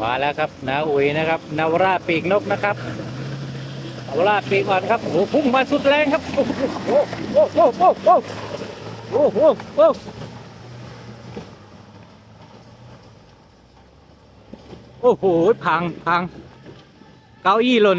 มาแล้วครับนาอุ๋ยนะครับนาวราปีกนกนะครับ นาวราปีก่อนครับโอ้โหพุ่งมาสุดแรงครับโอ้โหโอ้โหโอ้โหโอ้โหโอ้โหโอ้โหโอ้โหพังพังเก้าอี้หล่น